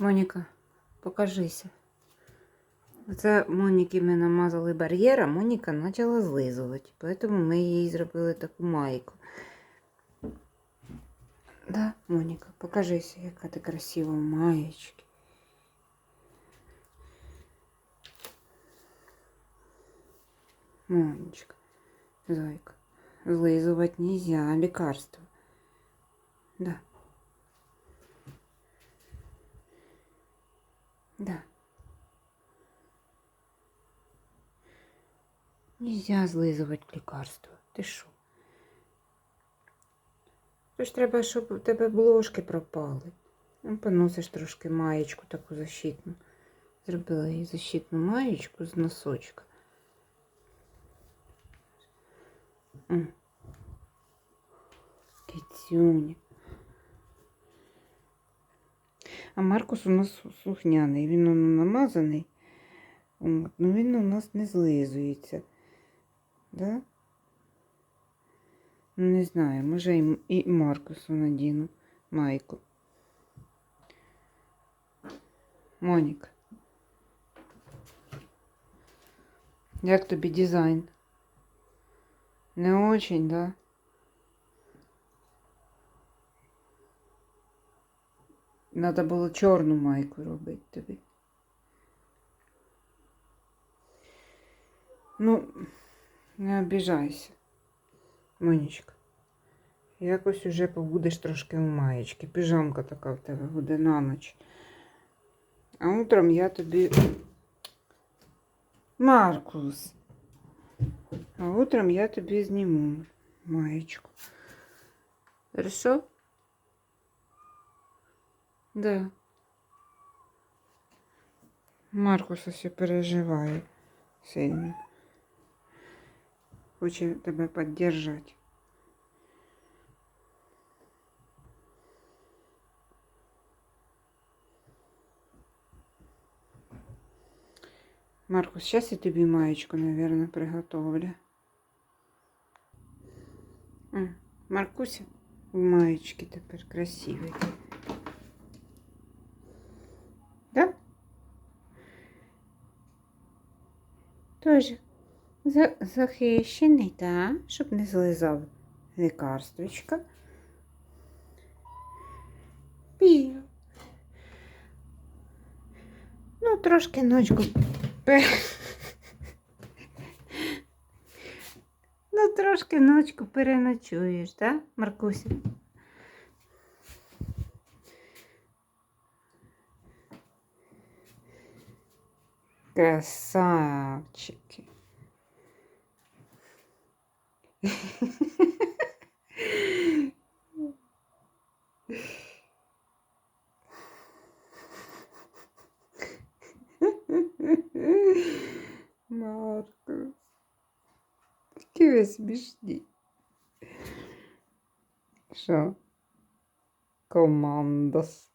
Моніка, покажися. Оце Моніки ми намазали бар'єр, а Моніка почала злизувати. Тому ми їй зробили таку майку. Да, Моніка, покажися, яка ти красива в маєчці. Монечка, зайка, злизывать нельзя, лекарство. Да. Да. Нельзя злизувати лекарства. Ти що? Ж треба, щоб у тебе блошки пропали. Ну, поносиш трошки маєчку таку защитну. Зробила їй защитну маєчку з носочка. М. А Маркус у нас слухняний. Він воно намазаний. От, ну він у нас не злизується. Да? Ну, не знаю, може і, Маркусу надіну майку. Монік. Як тобі дизайн? Не очень, да? Надо було чорну майку робити тобі. Ну, не обіжайся, Монічка. Якось уже побудеш трошки в маєчки. Піжамка така в тебе буде на ніч. А утром я тобі. Маркус. А утром я тобі зніму маєчку. Хорошо? Да. Маркус ось переживає сильно. Хоче тебе підтримати. Маркус, сейчас я тобі маєчку, наверное, приготовлю. Маркуся в маєчці тепер красивий. Да? Тоже за, захищений, так, щоб не злизав лекарствочка. Пів. Ну, трошки ночку. Ну, трошки ночку переночуєш, так, Маркуся? Красавчики. Маркус. Які ви смішні. Що? Командос.